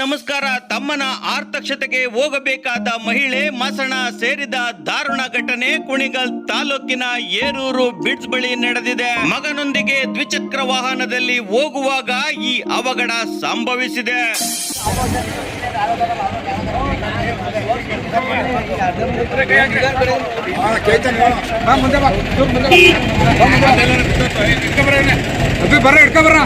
ನಮಸ್ಕಾರ. ತಮ್ಮನ ಆರ್ತಕ್ಷತೆಗೆ ಹೋಗಬೇಕಾದ ಮಹಿಳೆ ಮಸಣ ಸೇರಿದ ದಾರುಣ ಘಟನೆ ಕುಣಿಗಲ್ ತಾಲೂಕಿನ ಏರೂರು ಬಿಡ್ಸ್ ಬಳಿ ನಡೆದಿದೆ. ಮಗನೊಂದಿಗೆ ದ್ವಿಚಕ್ರ ವಾಹನದಲ್ಲಿ ಹೋಗುವಾಗ ಈ ಅವಘಡ ಸಂಭವಿಸಿದೆ. ಬರ್ರ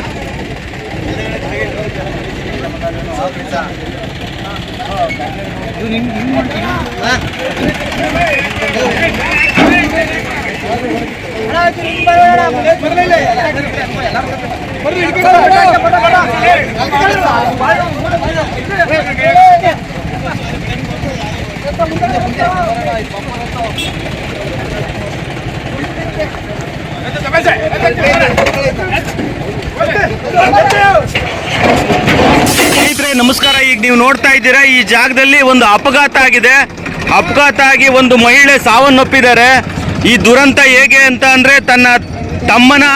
ಹಿಡ್ಕ ಬರ್ರ ಸ್ನೇಹಿತರೆ ನಮಸ್ಕಾರ, ಈಗ ನೀವು ನೋಡ್ತಾ ಇದ್ದೀರಾ, ಈ ಜಾಗದಲ್ಲಿ ಒಂದು ಅಪಘಾತ ಆಗಿದೆ. ಅಪಘಾತ ಆಗಿ ಒಂದು ಮಹಿಳೆ ಸಾವನ್ನಪ್ಪಿದ್ದಾರೆ. ಈ ದುರಂತ ಹೇಗೆ ಅಂತ ಅಂದರೆ, ತನ್ನ ತಮ್ಮನ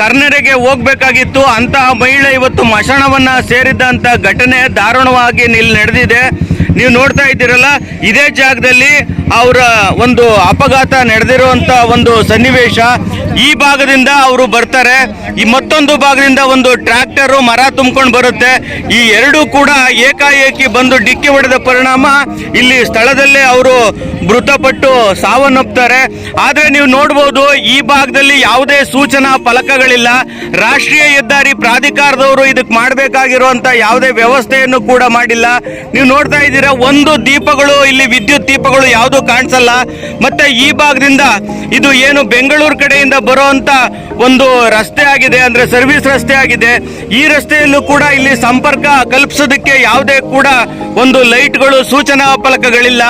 ಕರ್ನಡೆಗೆ ಹೋಗ್ಬೇಕಾಗಿತ್ತು. ಅಂತಹ ಮಹಿಳೆ ಇವತ್ತು ಮಶಾಣವನ್ನು ಸೇರಿದ್ದಂತ ಘಟನೆ ದಾರುಣವಾಗಿ ಇಲ್ಲಿ ನಡೆದಿದೆ. ನೀವು ನೋಡ್ತಾ ಇದ್ದೀರಲ್ಲ, ಇದೇ ಜಾಗದಲ್ಲಿ ಅವರ ಒಂದು ಅಪಘಾತ ನಡೆದಿರುವಂತ ಒಂದು ಸನ್ನಿವೇಶ. ಈ ಭಾಗದಿಂದ ಅವರು ಬರ್ತಾರೆ. ಈ ಮತ್ತೊಂದು ಭಾಗದಿಂದ ಒಂದು ಟ್ರ್ಯಾಕ್ಟರು ಮರ ತುಂಬ್ಕೊಂಡು ಬರುತ್ತೆ. ಈ ಎರಡೂ ಕೂಡ ಏಕಾಏಕಿ ಬಂದು ಡಿಕ್ಕಿ ಹೊಡೆದ ಪರಿಣಾಮ ಇಲ್ಲಿ ಸ್ಥಳದಲ್ಲೇ ಅವರು ಮೃತಪಟ್ಟು ಸಾವನ್ನಪ್ತಾರೆ. ಆದರೆ ನೀವು ನೋಡ್ಬೋದು, ಈ ಭಾಗದಲ್ಲಿ ಯಾವುದೇ ಸೂಚನಾ ಫಲಕಗಳಿಲ್ಲ. ರಾಷ್ಟ್ರೀಯ ಹೆದ್ದಾರಿ ಪ್ರಾಧಿಕಾರದವರು ಇದಕ್ಕೆ ಮಾಡಬೇಕಾಗಿರುವಂತ ಯಾವುದೇ ವ್ಯವಸ್ಥೆಯನ್ನು ಕೂಡ ಮಾಡಿಲ್ಲ. ನೀವು ನೋಡ್ತಾ ಇದ್ದೀರಾ ಒಂದು ದೀಪಗಳು, ಇಲ್ಲಿ ವಿದ್ಯುತ್ ದೀಪಗಳು ಯಾವುದು ಕಾಣಿಸಲ್ಲ. ಮತ್ತೆ ಈ ಭಾಗದಿಂದ ಇದು ಏನು ಬೆಂಗಳೂರು ಕಡೆಯಿಂದ ಬರುವಂತ ಒಂದು ರಸ್ತೆ ಆಗಿದೆ, ಅಂದ್ರೆ ಸರ್ವಿಸ್ ರಸ್ತೆ ಆಗಿದೆ. ಈ ರಸ್ತೆಯಲ್ಲೂ ಕೂಡ ಇಲ್ಲಿ ಸಂಪರ್ಕ ಕಲ್ಪಿಸೋದಕ್ಕೆ ಯಾವುದೇ ಕೂಡ ಒಂದು ಲೈಟ್ಗಳು ಸೂಚನಾ ಫಲಕಗಳಿಲ್ಲ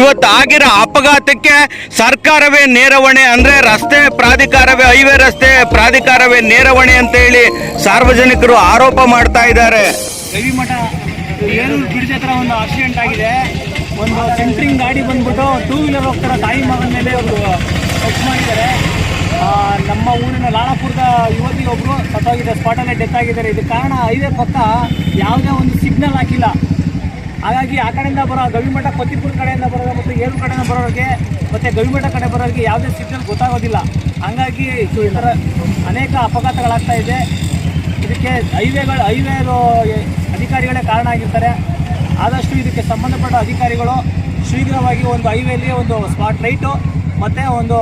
ಇವತ್ತು ಆಗಿರೋ ಅಪಘಾತಕ್ಕೆ ಸರ್ಕಾರವೇ ನೇರವಣೆ, ಅಂದ್ರೆ ರಸ್ತೆ ಪ್ರಾಧಿಕಾರವೇ, ಹೈವೇ ರಸ್ತೆ ಪ್ರಾಧಿಕಾರವೇ ನೇರವಣೆ ಅಂತ ಹೇಳಿ ಸಾರ್ವಜನಿಕರು ಆರೋಪ ಮಾಡ್ತಾ ಇದ್ದಾರೆ. ಏರೂರು ಬ್ರಿಡ್ಜ್ ಹತ್ರ ಒಂದು ಆಕ್ಸಿಡೆಂಟ್ ಆಗಿದೆ. ಒಂದು ಸೆಂಟ್ರಿಂಗ್ ಗಾಡಿ ಬಂದ್ಬಿಟ್ಟು ಟೂ ವೀಲರ್ ಹೋಗ್ತಾರೆ. ತಾಯಿ ಮಗನ ಮೇಲೆ ಒಂದು ಟಚ್ ಮಾಡಿದ್ದಾರೆ. ನಮ್ಮ ಊರಿನ ಲಾಲಾಪುರದ ಯುವತಿ ಒಬ್ಬರು ಸ್ಪಾಟಲ್ಲೇ ಡೆತ್ ಆಗಿದ್ದಾರೆ. ಇದಕ್ಕೆ ಕಾರಣ ಹೈವೇ ಪಕ್ಕ ಯಾವುದೇ ಒಂದು ಸಿಗ್ನಲ್ ಹಾಕಿಲ್ಲ. ಹಾಗಾಗಿ ಆ ಕಡೆಯಿಂದ ಬರೋ ಗವಿಮಠ, ಕೊತ್ತಿಪುರ ಕಡೆಯಿಂದ ಬರೋದು ಮತ್ತು ಏರು ಕಡೆಯಿಂದ ಬರೋರಿಗೆ ಮತ್ತು ಗವಿಮಠ ಕಡೆ ಬರೋರಿಗೆ ಯಾವುದೇ ಸಿಗ್ನಲ್ ಗೊತ್ತಾಗೋದಿಲ್ಲ. ಹಾಗಾಗಿ ಈ ಥರ ಅನೇಕ ಅಪಘಾತಗಳಾಗ್ತಾ ಇದೆ. ಇದಕ್ಕೆ ಹೈವೇಗಳು ಹೈವೇ ಅಧಿಕಾರಿಗಳೇ ಕಾರಣ ಆಗಿರ್ತಾರೆ. ಆದಷ್ಟು ಇದಕ್ಕೆ ಸಂಬಂಧಪಟ್ಟ ಅಧಿಕಾರಿಗಳು ಶೀಘ್ರವಾಗಿ ಒಂದು ಹೈವೇಲಿ ಒಂದು ಸ್ಪಾಟ್ ಲೈಟು ಮತ್ತು ಒಂದು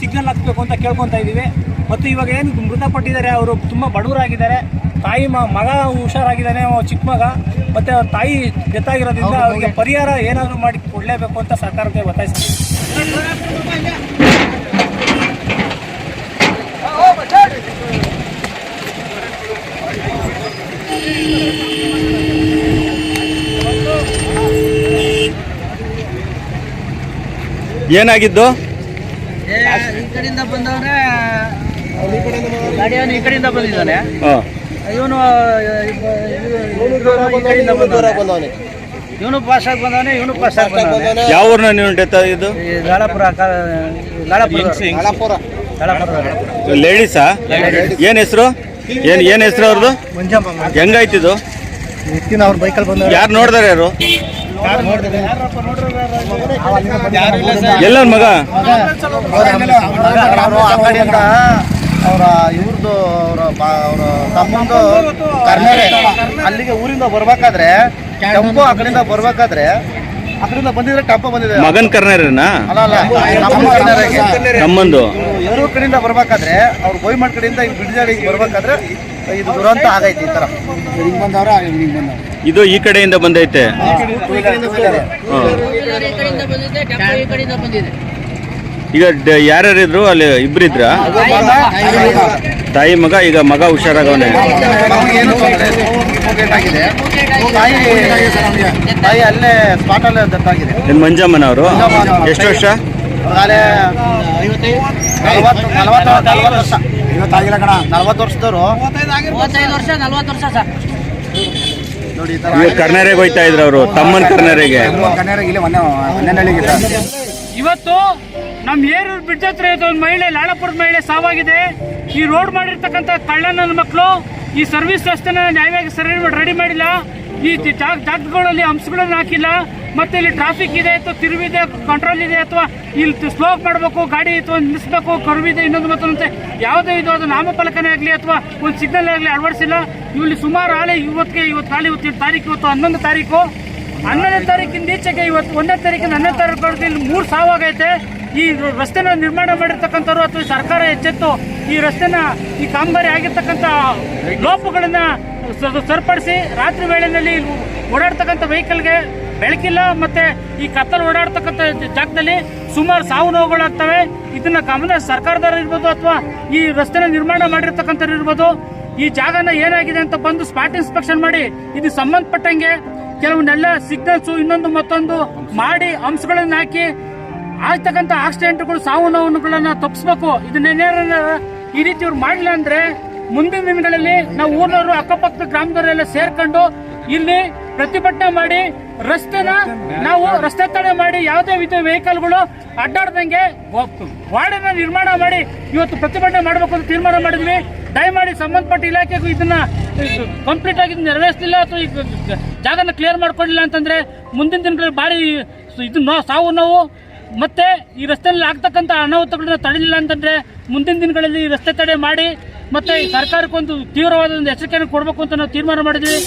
ಸಿಗ್ನಲ್ ಹಾಕ್ಬೇಕು ಅಂತ ಕೇಳ್ಕೊತಾ ಇದ್ದೀವಿ. ಮತ್ತು ಇವಾಗ ಏನು ಮೃತಪಟ್ಟಿದ್ದಾರೆ ಅವರು ತುಂಬ ಬಡವರಾಗಿದ್ದಾರೆ. ತಾಯಿ ಮಗ ಹುಷಾರಾಗಿದ್ದಾನೆ ಚಿಕ್ಕ ಮಗ ಮತ್ತು ಅವ್ರ ತಾಯಿ ಡೆತ್ ಆಗಿರೋದ್ರಿಂದ ಅವರಿಗೆ ಪರಿಹಾರ ಏನಾದರೂ ಮಾಡಿ ಕೊಡಲೇಬೇಕು ಅಂತ ಸರ್ಕಾರಕ್ಕೆ ಒತ್ತಾಯಿಸ್ತೀವಿ. ಏನಾಗಿದ್ದು? ಈ ಕಡೆಯಿಂದ ಬಂದವನೇ ಗಾಡಿಯವನು ಈ ಕಡೆಯಿಂದ ಬಂದಿದ್ದಾನೆ. ಇವನು ಈ ಕಡೆಯಿಂದ ಬಂದವನೆ. ಇವನು ಪಾಸ್ ಆಗಿ ಬಂದವನೆ ಇವನು ಪಾಸ್ ಆಗಿ ಬಂದವನೆ. ಯಾವ ಊರ್ನ ನೀವು ಡೆತ್ ಆಗಿದ್ದು? ಈ ಲಾಳಪುರ ಕ- ಲಾಳಪುರ ಲಾಳಪುರ ಲೇಡೀಸಾ ಏನ್ ಹೆಸರು? ಏನ್ ಏನ್ ಹೆಸರು ಅವ್ರದ್ದು ಹೆಂಗಾಯ್ತಿದು? ವ್ಯಕ್ತಿನ ಅವ್ರ ಬೈಕಲ್ಲಿ ಬಂದವರು. ಯಾರು ನೋಡಿದಾರೆ ಯಾರು? ಎಲ್ಲ ಮಗ ಅವರು ಇವ್ರದ್ದು ಅವರ ಅವರ ತಮ್ಮಂದು ಕರ್ನಾಟಕ ಅಲ್ಲಿಗೆ ಊರಿಂದ ಬರ್ಬೇಕಾದ್ರೆ ಕೆಂಪು ಆ ಕಡೆಯಿಂದ ಬರ್ಬೇಕಾದ್ರೆ ಅದರಿಂದ ಬಂದಿದ್ರೆ ಟಪ್ಪ ಬಂದಿದೆ ಮಗನ್ ಕರ್ನಾಟಕ ಅಲ್ಲ ಅಲ್ಲ ತಮ್ಮಂದು ಎರಡು ಕಡೆಯಿಂದ ಬರ್ಬೇಕಾದ್ರೆ ಅವ್ರ ಗೋಯ್ಮಠ ಕಡೆಯಿಂದ ಈ ಬಿಡ್ಜಾಡಿಗೆ ಬರ್ಬೇಕಾದ್ರೆ ಇದು ದುರಂತ ಆಗೈತಿ ಈ ತರ. ಹಿಂಗ್ ಬಂದವ್ರ ಹಿಂಗ್ ಬಂದವ್ರ ಇದು ಈ ಕಡೆಯಿಂದ ಬಂದೈತೆ. ಈಗ ಯಾರ್ಯಾರಿದ್ರು ಅಲ್ಲಿ ಇಬ್ರಿದ್ರ? ತಾಯಿ ಮಗ ಈಗ ಮಗ ಹುಷಾರಾಗವನೆ. ಏನು ಮಂಜಮ್ಮನ ತಾಯಿ ಅಲ್ಲೇ ಏನ್ ಮಂಜಮ್ಮನವರು? ಎಷ್ಟು ವರ್ಷ? ನಾಳೆ ನಲವತ್ತು ನಲವತ್ತು ನಲವತ್ತು ವರ್ಷ. ಇವತ್ತಾಗಿಲ್ಲ ಕಣ. ನಲ್ವತ್ತು ವರ್ಷದವರು. ಮೂವತ್ತೈದು ವರ್ಷ ನಲ್ವತ್ತು ವರ್ಷ ಸರ್. ನೋಡಿ ಈ ಹೋಯ್ತಾ ಇದ್ರು ಅವರು. ತಮ್ಮನ್ ಕರ್ನಾರೆಗೆ ಇಲ್ಲಿ ಮೊನ್ನೆ ಹನ್ನೊಂದಳ್ಳಿಗೆ ಇವತ್ತು ನಮ್ಮ ಏರೂರು ಬ್ರಿಡ್ಜ್ ಹತ್ರ ಇದ್ದ ಒಂದು ಮಹಿಳೆ ಲಾಳಪುರದ ಮಹಿಳೆ ಸಾವಾಗಿದೆ. ಈ ರೋಡ್ ಮಾಡಿರ್ತಕ್ಕಂಥ ಕಳ್ಳನ ಮಕ್ಕಳು ಈ ಸರ್ವಿಸ್ ವ್ಯವಸ್ಥೆನ ನ್ಯಾಯವಾಗಿ ಸರಿ ರೆಡಿ ಮಾಡಿಲ್ಲ. ಈ ಜಾಗಗಳಲ್ಲಿ ಅಂಶಗಳನ್ನ ಹಾಕಿಲ್ಲ, ಮತ್ತೆ ಇಲ್ಲಿ ಟ್ರಾಫಿಕ್ ಇದೆ, ಅಥವಾ ತಿರುವಿದೆ ಕಂಟ್ರೋಲ್ ಇದೆ, ಅಥವಾ ಇಲ್ಲಿ ಸ್ಲೋ ಮಾಡಬೇಕು, ಗಾಡಿ ಅಥವಾ ನಿಲ್ಲಿಸಬೇಕು ಕರುವಿದೆ ಇನ್ನೊಂದು ಮತ್ತೊಂದು ಯಾವುದೇ ಇದು ಅದು ನಾಮಫಲಕನೇ ಆಗಲಿ ಅಥವಾ ಒಂದು ಸಿಗ್ನಲ್ ಆಗಲಿ ಅಳವಡಿಸಿಲ್ಲ. ಇಲ್ಲಿ ಸುಮಾರು ಹಾಳೆ ಇವತ್ತಿಗೆ, ಇವತ್ತು ಖಾಲಿ ಇವತ್ತಿನ ತಾರೀಕು, ಇವತ್ತು ಹನ್ನೊಂದು ತಾರೀಕು. ಹನ್ನೊಂದನೇ ತಾರೀಕಿಂದ ಈಚೆಗೆ ಇವತ್ತು ಒಂದನೇ ತಾರೀಕಿಂದ ಹನ್ನೊಂದು ತಾರೀಕು ಇಲ್ಲಿ ಮೂರು ಸಾವಾಗೈತೆ ಈ ರಸ್ತೆನ ನಿರ್ಮಾಣ ಮಾಡಿರ್ತಕ್ಕಂಥವ್ರು ಅಥವಾ ಸರ್ಕಾರ ಎಚ್ಚೆತ್ತು ಈ ರಸ್ತೆನ ಈ ಕಾಮಗಾರಿ ಆಗಿರ್ತಕ್ಕಂಥ ಲೋಪಗಳನ್ನ ಸರಿಪಡಿಸಿ ರಾತ್ರಿ ವೇಳೆಯಲ್ಲಿ ಓಡಾಡ್ತಕ್ಕಂಥ ವೆಹಿಕಲ್ಗೆ ಬೆಳಕಿಲ್ಲ ಮತ್ತೆ ಈ ಕತ್ತಲು ಓಡಾಡ್ತಕ್ಕಂಥ ಜಾಗದಲ್ಲಿ ಸುಮಾರು ಸಾವು ನೋವುಗಳಾಗ್ತವೆ ಇದನ್ನ ಗಮನ ಸರ್ಕಾರದವರಿರ್ಬೋದು ಅಥವಾ ಈ ರಸ್ತೆನ ನಿರ್ಮಾಣ ಮಾಡಿರ್ತಕ್ಕಂಥವ್ರು ಇರ್ಬೋದು. ಈ ಜಾಗನ ಏನಾಗಿದೆ ಅಂತ ಬಂದು ಸ್ಪಾಟ್ ಇನ್ಸ್ಪೆಕ್ಷನ್ ಮಾಡಿ ಇದು ಸಂಬಂಧಪಟ್ಟಂಗೆ ಕೆಲವನ್ನೆಲ್ಲ ಸಿಗ್ನಲ್ಸ್ ಇನ್ನೊಂದು ಮತ್ತೊಂದು ಮಾಡಿ ಅಂಶಗಳನ್ನ ಹಾಕಿ ಆಗ್ತಕ್ಕಂಥ ಆಕ್ಸಿಡೆಂಟ್ಗಳು ಸಾವು ನೋವುಗಳನ್ನ ತಪ್ಪಿಸ್ಬೇಕು. ಇದನ್ನೇನಾರ ಈ ರೀತಿ ಇವ್ರು ಮಾಡಿಲ್ಲ ಅಂದ್ರೆ ಮುಂದಿನ ದಿನಗಳಲ್ಲಿ ನಾವು ಊರಿನವರು ಅಕ್ಕಪಕ್ಕದ ಗ್ರಾಮದವರೆಲ್ಲ ಸೇರ್ಕೊಂಡು ಇಲ್ಲಿ ಪ್ರತಿಭಟನೆ ಮಾಡಿ ರಸ್ತೆನ ನಾವು ರಸ್ತೆ ತಡೆ ಮಾಡಿ ಯಾವುದೇ ವಿಧ ವೆಹಿಕಲ್ಗಳು ಅಡ್ಡಾಡ್ದಂಗೆ ವಾರ್ಡನ್ನ ನಿರ್ಮಾಣ ಮಾಡಿ ಇವತ್ತು ಪ್ರತಿಭಟನೆ ಮಾಡಬೇಕು ಅಂತ ತೀರ್ಮಾನ ಮಾಡಿದ್ವಿ. ದಯಮಾಡಿ ಸಂಬಂಧಪಟ್ಟ ಇಲಾಖೆಗೂ ಇದನ್ನ ಕಂಪ್ಲೀಟ್ ಆಗಿ ನೆರವೇರಿಸಲಿಲ್ಲ ಅಥವಾ ಜಾಗನ ಕ್ಲಿಯರ್ ಮಾಡ್ಕೊಂಡಿಲ್ಲ ಅಂತಂದ್ರೆ ಮುಂದಿನ ದಿನಗಳಲ್ಲಿ ಭಾರಿ ಇದು ಸಾವು ನೋವು. ಮತ್ತೆ ಈ ರಸ್ತೆಯಲ್ಲಿ ಆಗ್ತಕ್ಕಂಥ ಅನಾಹುತಗಳನ್ನ ತಡೆಯಲಿಲ್ಲ ಅಂತಂದ್ರೆ ಮುಂದಿನ ದಿನಗಳಲ್ಲಿ ರಸ್ತೆ ತಡೆ ಮಾಡಿ ಮತ್ತೆ ಈ ಸರ್ಕಾರಕ್ಕೊಂದು ತೀವ್ರವಾದ ಒಂದು ಎಚ್ಚರಿಕೆಯನ್ನು ಕೊಡಬೇಕು ಅಂತ ನಾವು ತೀರ್ಮಾನ ಮಾಡಿದ್ವಿ.